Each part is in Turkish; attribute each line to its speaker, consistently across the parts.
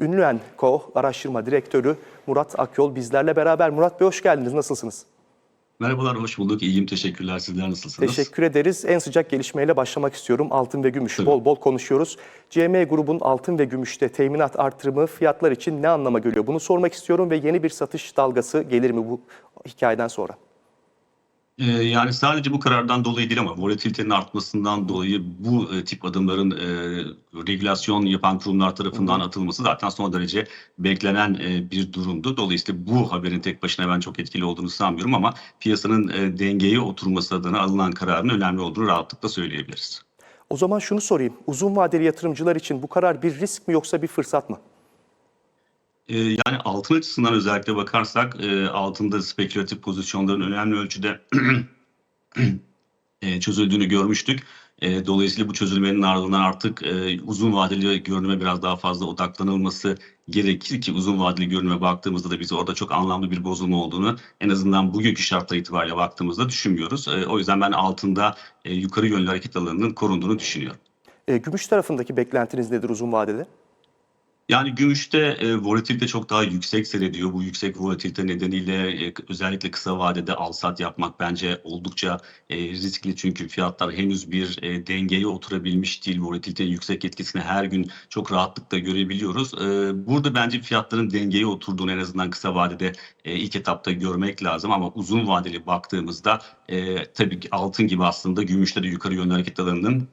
Speaker 1: Ünlüen Co. Araştırma Direktörü Murat Akyol bizlerle beraber. Murat Bey hoş geldiniz. Nasılsınız?
Speaker 2: Merhabalar, hoş bulduk. İyiyim, teşekkürler. Sizler nasılsınız?
Speaker 1: Teşekkür ederiz. En sıcak gelişmeyle başlamak istiyorum. Altın ve gümüş
Speaker 2: Tabii.
Speaker 1: bol bol konuşuyoruz. CM grubun altın ve gümüşte teminat artırımı fiyatlar için ne anlama geliyor? Bunu sormak istiyorum ve yeni bir satış dalgası gelir mi bu hikayeden sonra?
Speaker 2: Ee, yani sadece bu karardan dolayı değil ama volatilitenin artmasından dolayı bu e, tip adımların e, regülasyon yapan kurumlar tarafından atılması zaten son derece beklenen e, bir durumdu. Dolayısıyla bu haberin tek başına ben çok etkili olduğunu sanmıyorum ama piyasanın e, dengeye oturması adına alınan kararın önemli olduğunu rahatlıkla söyleyebiliriz.
Speaker 1: O zaman şunu sorayım. Uzun vadeli yatırımcılar için bu karar bir risk mi yoksa bir fırsat mı?
Speaker 2: Ee, Yani altın açısından özellikle bakarsak e, altında spekülatif pozisyonların önemli ölçüde e, çözüldüğünü görmüştük. E, Dolayısıyla bu çözülmenin ardından artık uzun vadeli görünüme biraz daha fazla odaklanılması gerekir ki uzun vadeli görünüme baktığımızda da biz orada çok anlamlı bir bozulma olduğunu en azından bugünkü şartlar itibariyle baktığımızda düşünmüyoruz. O yüzden ben altında yukarı yönlü hareket alanının korunduğunu düşünüyorum.
Speaker 1: Gümüş tarafındaki beklentiniz nedir uzun vadede?
Speaker 2: Yani gümüşte e, volatilite çok daha yüksek seyrediyor. Bu yüksek volatilite nedeniyle e, özellikle kısa vadede al-sat yapmak bence oldukça e, riskli. Çünkü fiyatlar henüz bir e, dengeye oturabilmiş değil. Volatilitenin yüksek etkisini her gün çok rahatlıkla görebiliyoruz. E, burada bence fiyatların dengeye oturduğunu en azından kısa vadede e, ilk etapta görmek lazım. Ama uzun vadeli baktığımızda e, tabii altın gibi aslında gümüşte de yukarı yönlü hareket alanının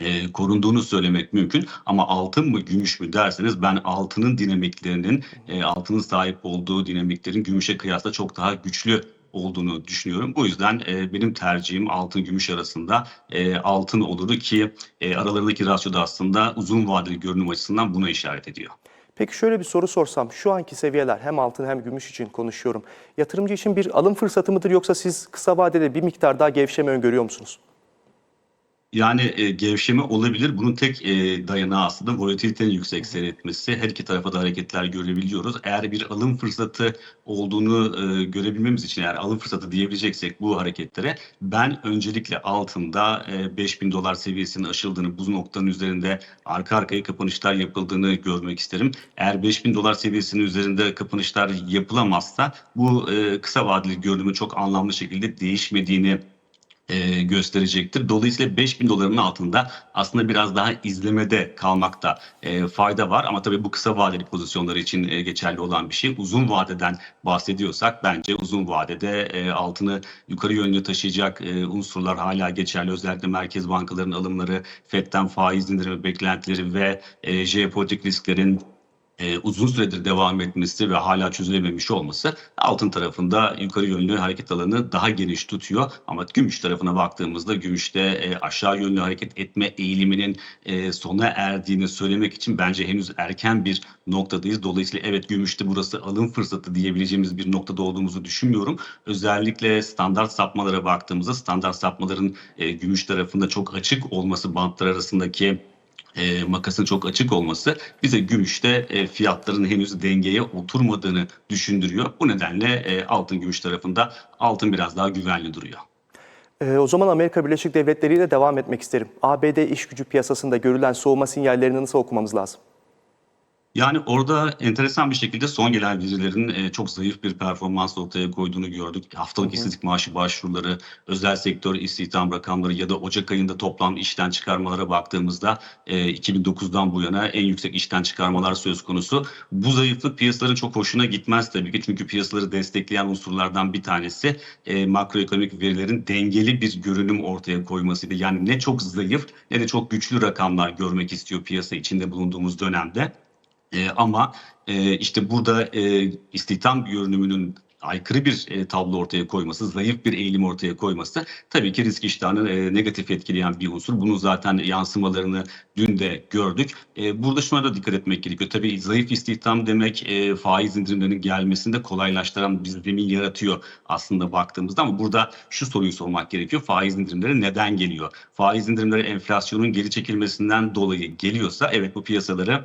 Speaker 2: e, korunduğunu söylemek mümkün. Ama altın mı gümüş mü derseniz ben altının dinamiklerinin e, altının sahip olduğu dinamiklerin gümüşe kıyasla çok daha güçlü olduğunu düşünüyorum. Bu yüzden e, benim tercihim altın gümüş arasında e, altın olurdu ki e, aralarındaki rasyo da aslında uzun vadeli görünüm açısından buna işaret ediyor.
Speaker 1: Peki şöyle bir soru sorsam, şu anki seviyeler hem altın hem gümüş için konuşuyorum. Yatırımcı için bir alım fırsatı mıdır yoksa siz kısa vadede bir miktar daha gevşeme öngörüyor musunuz?
Speaker 2: Yani e, gevşeme olabilir. Bunun tek e, dayanağı aslında volatilitenin yüksek seyretmesi. Her iki tarafa da hareketler görebiliyoruz. Eğer bir alım fırsatı olduğunu e, görebilmemiz için eğer alım fırsatı diyebileceksek bu hareketlere ben öncelikle altında e, 5000 dolar seviyesinin aşıldığını, bu noktanın üzerinde arka arkaya kapanışlar yapıldığını görmek isterim. Eğer 5000 dolar seviyesinin üzerinde kapanışlar yapılamazsa bu e, kısa vadeli görünümün çok anlamlı şekilde değişmediğini e, gösterecektir. Dolayısıyla 5000 doların altında aslında biraz daha izlemede kalmakta e, fayda var. Ama tabii bu kısa vadeli pozisyonlar için e, geçerli olan bir şey. Uzun vadeden bahsediyorsak bence uzun vadede e, altını yukarı yönlü taşıyacak e, unsurlar hala geçerli. Özellikle merkez bankalarının alımları, FED'den faiz indirimi beklentileri ve e, jeopolitik risklerin e, uzun süredir devam etmesi ve hala çözülememiş olması altın tarafında yukarı yönlü hareket alanı daha geniş tutuyor. Ama gümüş tarafına baktığımızda gümüşte e, aşağı yönlü hareket etme eğiliminin e, sona erdiğini söylemek için bence henüz erken bir noktadayız. Dolayısıyla evet gümüşte burası alım fırsatı diyebileceğimiz bir noktada olduğumuzu düşünmüyorum. Özellikle standart sapmalara baktığımızda standart sapmaların e, gümüş tarafında çok açık olması bantlar arasındaki e, makasın çok açık olması bize gümüşte e, fiyatların henüz dengeye oturmadığını düşündürüyor. Bu nedenle e, altın gümüş tarafında altın biraz daha güvenli duruyor.
Speaker 1: Ee, o zaman Amerika Birleşik Devletleri ile devam etmek isterim. ABD iş gücü piyasasında görülen soğuma sinyallerini nasıl okumamız lazım?
Speaker 2: Yani orada enteresan bir şekilde son gelen verilerin e, çok zayıf bir performans ortaya koyduğunu gördük. Haftalık işsizlik maaşı başvuruları, özel sektör istihdam rakamları ya da Ocak ayında toplam işten çıkarmalara baktığımızda e, 2009'dan bu yana en yüksek işten çıkarmalar söz konusu. Bu zayıflık piyasaların çok hoşuna gitmez tabii ki çünkü piyasaları destekleyen unsurlardan bir tanesi e, makroekonomik verilerin dengeli bir görünüm ortaya koymasıydı. Yani ne çok zayıf ne de çok güçlü rakamlar görmek istiyor piyasa içinde bulunduğumuz dönemde. E, ama e, işte burada e, istihdam görünümünün aykırı bir e, tablo ortaya koyması, zayıf bir eğilim ortaya koyması tabii ki risk iştahını e, negatif etkileyen bir unsur. Bunun zaten yansımalarını dün de gördük. E, burada şuna da dikkat etmek gerekiyor. Tabii zayıf istihdam demek e, faiz indirimlerinin gelmesini de kolaylaştıran bir zemin yaratıyor aslında baktığımızda. Ama burada şu soruyu sormak gerekiyor. Faiz indirimleri neden geliyor? Faiz indirimleri enflasyonun geri çekilmesinden dolayı geliyorsa evet bu piyasaları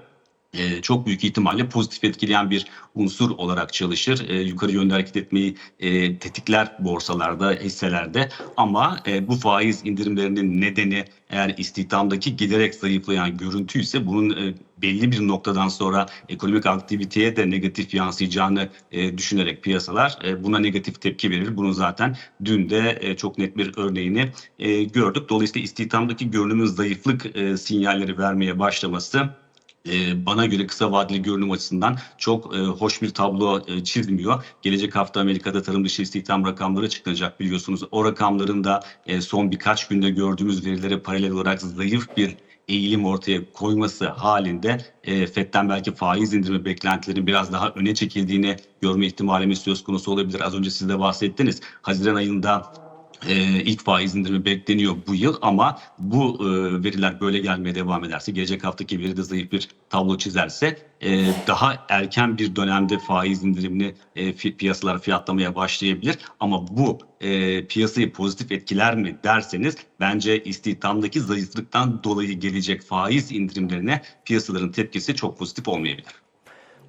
Speaker 2: e, çok büyük ihtimalle pozitif etkileyen bir unsur olarak çalışır. E, yukarı yönde hareket etmeyi e, tetikler borsalarda, hisselerde. Ama e, bu faiz indirimlerinin nedeni eğer istihdamdaki giderek zayıflayan görüntü ise bunun e, belli bir noktadan sonra ekonomik aktiviteye de negatif yansıyacağını e, düşünerek piyasalar e, buna negatif tepki verir. Bunun zaten dün de e, çok net bir örneğini e, gördük. Dolayısıyla istihdamdaki görünümün zayıflık e, sinyalleri vermeye başlaması e, bana göre kısa vadeli görünüm açısından çok e, hoş bir tablo e, çizmiyor. Gelecek hafta Amerika'da tarım dışı istihdam rakamları açıklanacak biliyorsunuz. O rakamların da son birkaç günde gördüğümüz verilere paralel olarak zayıf bir eğilim ortaya koyması halinde e, FED'den belki faiz indirimi beklentilerinin biraz daha öne çekildiğini görme ihtimalimiz söz konusu olabilir. Az önce siz de bahsettiniz. Haziran ayında e, ilk faiz indirimi bekleniyor bu yıl ama bu e, veriler böyle gelmeye devam ederse gelecek haftaki veri de zayıf bir tablo çizerse e, daha erken bir dönemde faiz indirimini e, piyasalar fiyatlamaya başlayabilir ama bu e, piyasayı pozitif etkiler mi derseniz bence istihdamdaki zayıflıktan dolayı gelecek faiz indirimlerine piyasaların tepkisi çok pozitif olmayabilir.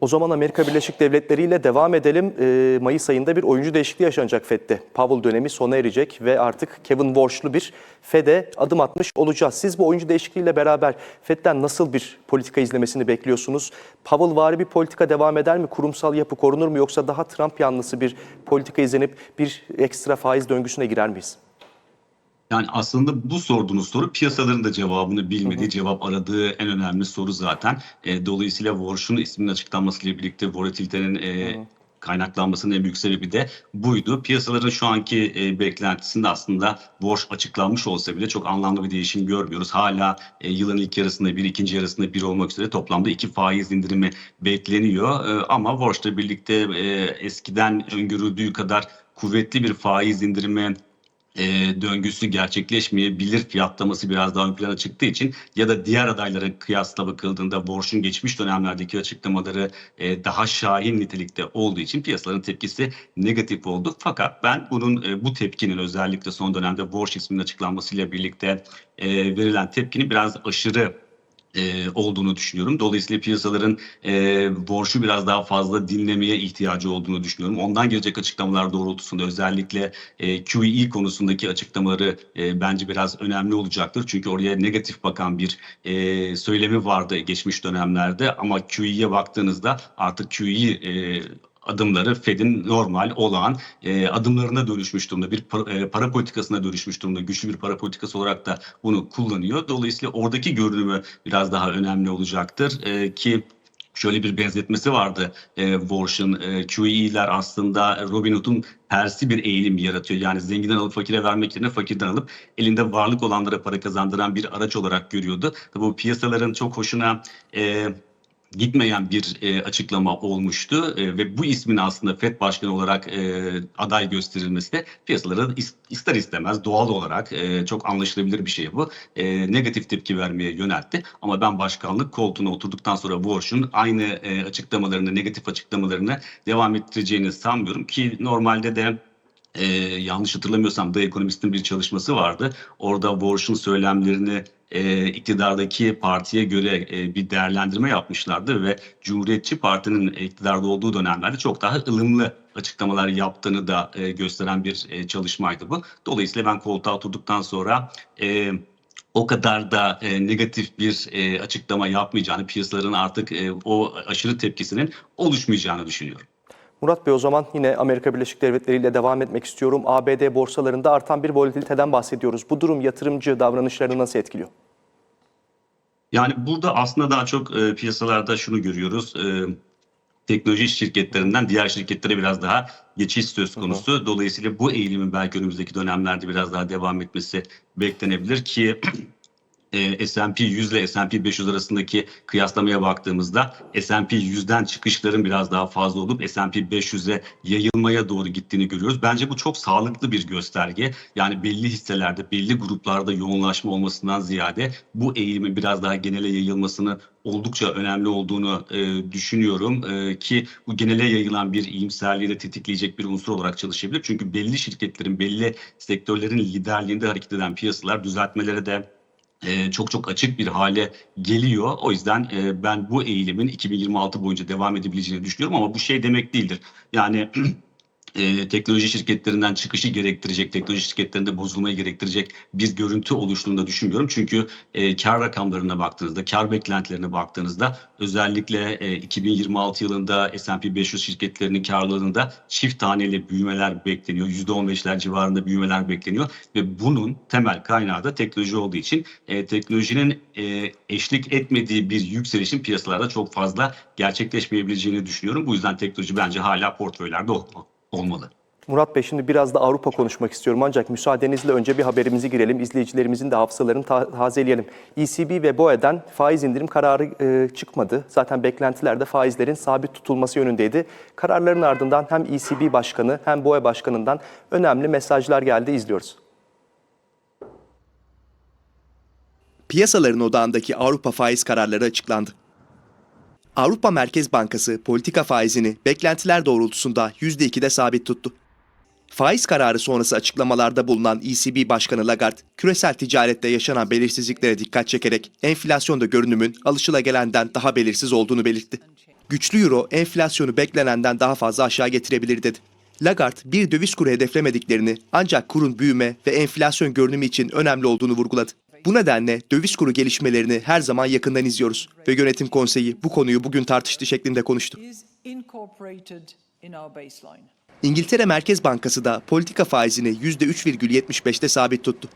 Speaker 1: O zaman Amerika Birleşik Devletleri ile devam edelim. Ee, Mayıs ayında bir oyuncu değişikliği yaşanacak FED'de. Powell dönemi sona erecek ve artık Kevin Warsh'lu bir FED'e adım atmış olacağız. Siz bu oyuncu değişikliğiyle beraber FED'den nasıl bir politika izlemesini bekliyorsunuz? Powell vari bir politika devam eder mi? Kurumsal yapı korunur mu? Yoksa daha Trump yanlısı bir politika izlenip bir ekstra faiz döngüsüne girer miyiz?
Speaker 2: Yani aslında bu sorduğunuz soru piyasaların da cevabını bilmediği, cevap aradığı en önemli soru zaten. E, dolayısıyla Warsh'un isminin açıklanmasıyla birlikte volatilitenin e, kaynaklanmasının en büyük sebebi de buydu. Piyasaların şu anki e, beklentisinde aslında borç açıklanmış olsa bile çok anlamlı bir değişim görmüyoruz. Hala e, yılın ilk yarısında bir, ikinci yarısında bir olmak üzere toplamda iki faiz indirimi bekleniyor. E, ama borçla birlikte e, eskiden öngörüldüğü kadar kuvvetli bir faiz indirimi e, döngüsü gerçekleşmeyebilir fiyatlaması biraz daha ön plana çıktığı için ya da diğer adaylara kıyasla bakıldığında borçun geçmiş dönemlerdeki açıklamaları e, daha şahin nitelikte olduğu için piyasaların tepkisi negatif oldu. Fakat ben bunun e, bu tepkinin özellikle son dönemde borç isminin açıklanmasıyla birlikte e, verilen tepkinin biraz aşırı e, olduğunu düşünüyorum. Dolayısıyla piyasaların e, borcu biraz daha fazla dinlemeye ihtiyacı olduğunu düşünüyorum. Ondan gelecek açıklamalar doğrultusunda özellikle e, QE konusundaki açıklamaları e, bence biraz önemli olacaktır. Çünkü oraya negatif bakan bir e, söylemi vardı geçmiş dönemlerde ama QE'ye baktığınızda artık QE e, adımları Fed'in normal olan e, adımlarına dönüşmüş durumda. Bir para, e, para politikasına dönüşmüş durumda. Güçlü bir para politikası olarak da bunu kullanıyor. Dolayısıyla oradaki görünümü biraz daha önemli olacaktır e, ki Şöyle bir benzetmesi vardı e, Warsh'ın. E, QE'ler aslında Robin Hood'un tersi bir eğilim yaratıyor. Yani zenginden alıp fakire vermek yerine fakirden alıp elinde varlık olanlara para kazandıran bir araç olarak görüyordu. Tabii bu piyasaların çok hoşuna e, gitmeyen bir e, açıklama olmuştu e, ve bu ismin aslında FED Başkanı olarak e, aday gösterilmesi de piyasalara ister istemez doğal olarak e, çok anlaşılabilir bir şey bu. E, negatif tepki vermeye yöneltti ama ben başkanlık koltuğuna oturduktan sonra Warsh'un aynı e, açıklamalarını, negatif açıklamalarını devam ettireceğini sanmıyorum ki normalde de ee, yanlış hatırlamıyorsam The Economist'in bir çalışması vardı. Orada Warsh'un söylemlerini e, iktidardaki partiye göre e, bir değerlendirme yapmışlardı ve Cumhuriyetçi Parti'nin iktidarda olduğu dönemlerde çok daha ılımlı açıklamalar yaptığını da e, gösteren bir e, çalışmaydı bu. Dolayısıyla ben koltuğa oturduktan sonra e, o kadar da e, negatif bir e, açıklama yapmayacağını, piyasaların artık e, o aşırı tepkisinin oluşmayacağını düşünüyorum.
Speaker 1: Murat Bey o zaman yine Amerika Birleşik Devletleri ile devam etmek istiyorum. ABD borsalarında artan bir volatiliteden bahsediyoruz. Bu durum yatırımcı davranışlarını nasıl etkiliyor?
Speaker 2: Yani burada aslında daha çok e, piyasalarda şunu görüyoruz. E, teknoloji şirketlerinden diğer şirketlere biraz daha geçiş söz konusu. Hı hı. Dolayısıyla bu eğilimin belki önümüzdeki dönemlerde biraz daha devam etmesi beklenebilir ki e, S&P 100 ile S&P 500 arasındaki kıyaslamaya baktığımızda S&P 100'den çıkışların biraz daha fazla olup S&P 500'e yayılmaya doğru gittiğini görüyoruz. Bence bu çok sağlıklı bir gösterge. Yani belli hisselerde, belli gruplarda yoğunlaşma olmasından ziyade bu eğilimin biraz daha genele yayılmasını oldukça önemli olduğunu e, düşünüyorum e, ki bu genele yayılan bir iyimserliği de tetikleyecek bir unsur olarak çalışabilir. Çünkü belli şirketlerin, belli sektörlerin liderliğinde hareket eden piyasalar düzeltmelere de
Speaker 3: e, çok çok açık bir hale geliyor. O yüzden e, ben bu eğilimin 2026 boyunca devam edebileceğini düşünüyorum ama bu şey demek değildir. Yani e, teknoloji şirketlerinden çıkışı gerektirecek, teknoloji şirketlerinde bozulmayı gerektirecek bir görüntü oluştuğunu da düşünmüyorum. Çünkü e, kar rakamlarına baktığınızda, kar beklentilerine baktığınızda özellikle e, 2026 yılında S&P 500 şirketlerinin karlılığında çift taneli büyümeler bekleniyor. %15'ler civarında büyümeler bekleniyor ve bunun temel kaynağı da teknoloji olduğu için e, teknolojinin e, eşlik etmediği bir yükselişin piyasalarda çok fazla gerçekleşmeyebileceğini düşünüyorum. Bu yüzden teknoloji bence hala portföylerde olmalı olmalı.
Speaker 4: Murat Bey şimdi biraz da Avrupa konuşmak istiyorum ancak müsaadenizle önce bir haberimizi girelim. İzleyicilerimizin de hafızalarını ta- tazeleyelim. ECB ve BOE'den faiz indirim kararı e, çıkmadı. Zaten beklentiler de faizlerin sabit tutulması yönündeydi. Kararların ardından hem ECB Başkanı hem BOE Başkanı'ndan önemli mesajlar geldi. İzliyoruz.
Speaker 1: Piyasaların odağındaki Avrupa faiz kararları açıklandı. Avrupa Merkez Bankası politika faizini beklentiler doğrultusunda %2'de sabit tuttu. Faiz kararı sonrası açıklamalarda bulunan ECB Başkanı Lagarde, küresel ticarette yaşanan belirsizliklere dikkat çekerek enflasyonda görünümün alışılagelenden daha belirsiz olduğunu belirtti. Güçlü euro enflasyonu beklenenden daha fazla aşağı getirebilir dedi. Lagarde bir döviz kuru hedeflemediklerini ancak kurun büyüme ve enflasyon görünümü için önemli olduğunu vurguladı. Bu nedenle döviz kuru gelişmelerini her zaman yakından izliyoruz ve yönetim konseyi bu konuyu bugün tartıştı şeklinde konuştu. İngiltere Merkez Bankası da politika faizini %3,75'te sabit tuttu.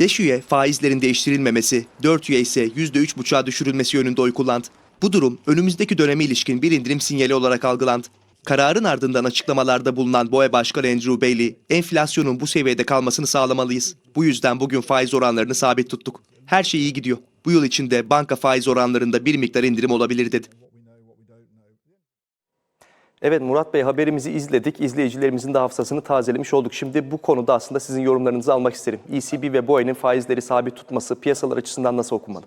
Speaker 1: 5 üye faizlerin değiştirilmemesi, 4 üye ise %3,5'a düşürülmesi yönünde oy kullandı. Bu durum önümüzdeki döneme ilişkin bir indirim sinyali olarak algılandı. Kararın ardından açıklamalarda bulunan BOE Başkanı Andrew Bailey, enflasyonun bu seviyede kalmasını sağlamalıyız. Bu yüzden bugün faiz oranlarını sabit tuttuk. Her şey iyi gidiyor. Bu yıl içinde banka faiz oranlarında bir miktar indirim olabilir dedi.
Speaker 4: Evet Murat Bey haberimizi izledik. İzleyicilerimizin de hafızasını tazelemiş olduk. Şimdi bu konuda aslında sizin yorumlarınızı almak isterim. ECB ve BOE'nin faizleri sabit tutması piyasalar açısından nasıl okunmalı?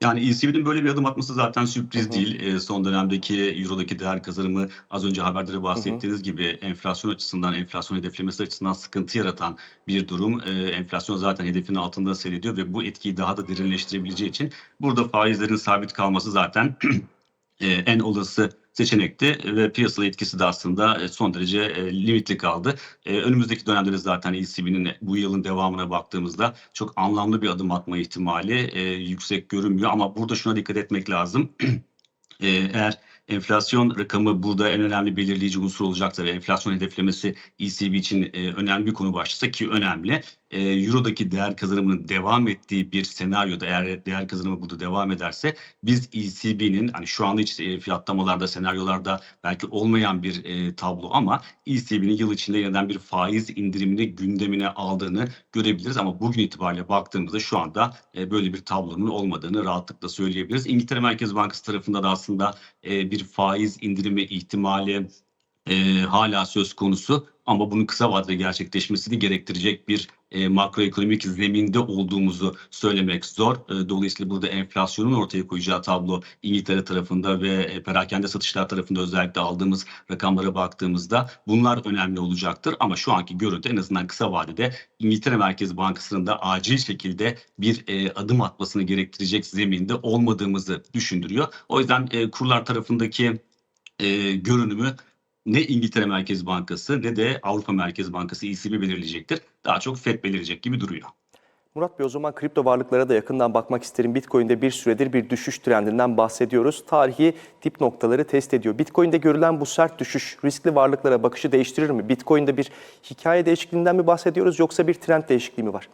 Speaker 3: Yani ECB'nin böyle bir adım atması zaten sürpriz değil. E, son dönemdeki Euro'daki değer kazanımı az önce haberde de bahsettiğiniz gibi enflasyon açısından, enflasyon hedeflemesi açısından sıkıntı yaratan bir durum. E, enflasyon zaten hedefinin altında seyrediyor ve bu etkiyi daha da derinleştirebileceği için burada faizlerin sabit kalması zaten e, en olası seçenekti ve piyasal etkisi de aslında e, son derece e, limitli kaldı. E, önümüzdeki dönemde de zaten ECB'nin bu yılın devamına baktığımızda çok anlamlı bir adım atma ihtimali yüksek görünmüyor ama burada şuna dikkat etmek lazım. Eğer enflasyon rakamı burada en önemli belirleyici unsur olacaksa ve enflasyon hedeflemesi ECB için önemli bir konu başlasa ki önemli. E, Euro'daki değer kazanımının devam ettiği bir senaryoda eğer değer kazanımı burada devam ederse biz ECB'nin hani şu anda hiç e, fiyatlamalarda, senaryolarda belki olmayan bir e, tablo ama ECB'nin yıl içinde yeniden bir faiz indirimini gündemine aldığını görebiliriz ama bugün itibariyle baktığımızda şu anda e, böyle bir tablonun olmadığını rahatlıkla söyleyebiliriz. İngiltere Merkez Bankası tarafında da aslında e, bir faiz indirimi ihtimali e, hala söz konusu ama bunun kısa vadede gerçekleşmesini gerektirecek bir e, makroekonomik zeminde olduğumuzu söylemek zor. E, dolayısıyla burada enflasyonun ortaya koyacağı tablo İngiltere tarafında ve e, perakende satışlar tarafında özellikle aldığımız rakamlara baktığımızda bunlar önemli olacaktır. Ama şu anki görüntü en azından kısa vadede İngiltere Merkez Bankası'nın da acil şekilde bir e, adım atmasını gerektirecek zeminde olmadığımızı düşündürüyor. O yüzden e, kurlar tarafındaki e, görünümü ne İngiltere Merkez Bankası ne de Avrupa Merkez Bankası ECB belirleyecektir. Daha çok FED belirleyecek gibi duruyor.
Speaker 4: Murat Bey o zaman kripto varlıklara da yakından bakmak isterim. Bitcoin'de bir süredir bir düşüş trendinden bahsediyoruz. Tarihi tip noktaları test ediyor. Bitcoin'de görülen bu sert düşüş riskli varlıklara bakışı değiştirir mi? Bitcoin'de bir hikaye değişikliğinden mi bahsediyoruz yoksa bir trend değişikliği mi var?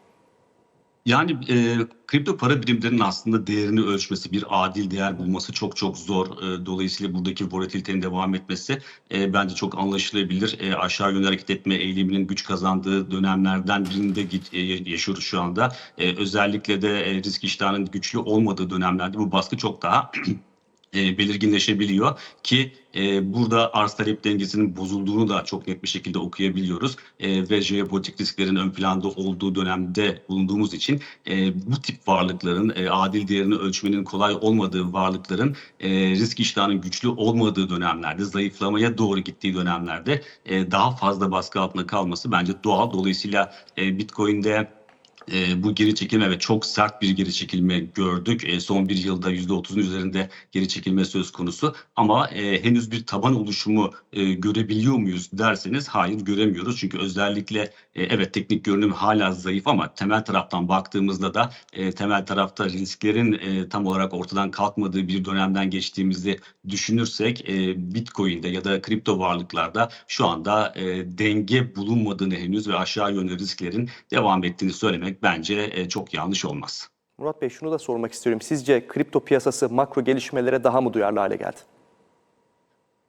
Speaker 3: Yani e, kripto para birimlerinin aslında değerini ölçmesi, bir adil değer bulması çok çok zor. E, dolayısıyla buradaki volatilitenin devam etmesi e, bence çok anlaşılabilir. E, aşağı yönlü hareket etme eğiliminin güç kazandığı dönemlerden birinde e, yaşıyoruz şu anda. E, özellikle de e, risk iştahının güçlü olmadığı dönemlerde bu baskı çok daha e, belirginleşebiliyor ki e, burada arz talep dengesinin bozulduğunu da çok net bir şekilde okuyabiliyoruz e, ve jeopolitik risklerin ön planda olduğu dönemde bulunduğumuz için e, bu tip varlıkların e, adil değerini ölçmenin kolay olmadığı varlıkların e, risk iştahının güçlü olmadığı dönemlerde zayıflamaya doğru gittiği dönemlerde e, daha fazla baskı altında kalması bence doğal. Dolayısıyla e, Bitcoin'de e, bu geri çekilme ve çok sert bir geri çekilme gördük. E, son bir yılda %30'un üzerinde geri çekilme söz konusu. Ama e, henüz bir taban oluşumu e, görebiliyor muyuz derseniz hayır göremiyoruz. Çünkü özellikle e, evet teknik görünüm hala zayıf ama temel taraftan baktığımızda da e, temel tarafta risklerin e, tam olarak ortadan kalkmadığı bir dönemden geçtiğimizi düşünürsek e, Bitcoin'de ya da kripto varlıklarda şu anda e, denge bulunmadığını henüz ve aşağı yönlü risklerin devam ettiğini söylemek bence e, çok yanlış olmaz.
Speaker 1: Murat Bey şunu da sormak istiyorum. Sizce kripto piyasası makro gelişmelere daha mı duyarlı hale geldi?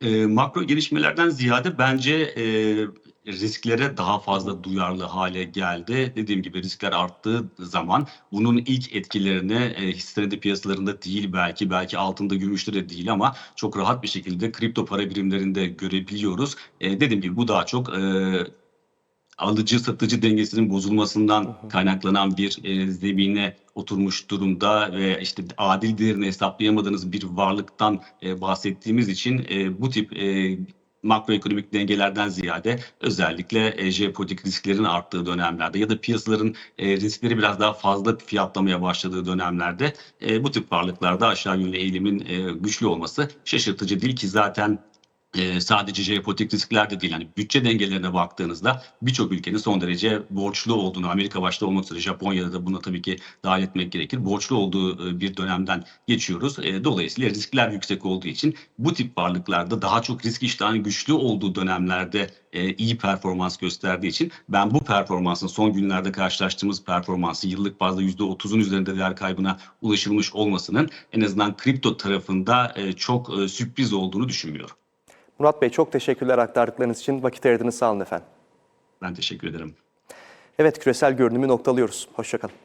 Speaker 3: E, makro gelişmelerden ziyade bence e, risklere daha fazla duyarlı hale geldi. Dediğim gibi riskler arttığı zaman bunun ilk etkilerini e, hisse piyasalarında değil belki belki altında gümüşte de değil ama çok rahat bir şekilde kripto para birimlerinde görebiliyoruz. E, dediğim gibi bu daha çok e, alıcı satıcı dengesinin bozulmasından kaynaklanan bir e, zemine oturmuş durumda ve işte adil değerini hesaplayamadığınız bir varlıktan e, bahsettiğimiz için e, bu tip e, makroekonomik dengelerden ziyade özellikle e, jeopolitik risklerin arttığı dönemlerde ya da piyasaların e, riskleri biraz daha fazla fiyatlamaya başladığı dönemlerde e, bu tip varlıklarda aşağı yönlü eğilimin e, güçlü olması şaşırtıcı değil ki zaten e, sadece jeopolitik riskler de değil. Yani bütçe dengelerine baktığınızda birçok ülkenin son derece borçlu olduğunu, Amerika başta olmak üzere Japonya'da da buna tabii ki dahil etmek gerekir. Borçlu olduğu e, bir dönemden geçiyoruz. E, dolayısıyla riskler yüksek olduğu için bu tip varlıklarda daha çok risk iştahının güçlü olduğu dönemlerde e, iyi performans gösterdiği için ben bu performansın son günlerde karşılaştığımız performansı yıllık bazda %30'un üzerinde değer kaybına ulaşılmış olmasının en azından kripto tarafında e, çok e, sürpriz olduğunu düşünmüyorum.
Speaker 1: Murat Bey çok teşekkürler aktardıklarınız için. Vakit ayırdınız sağ olun efendim.
Speaker 3: Ben teşekkür ederim.
Speaker 1: Evet küresel görünümü noktalıyoruz. Hoşçakalın.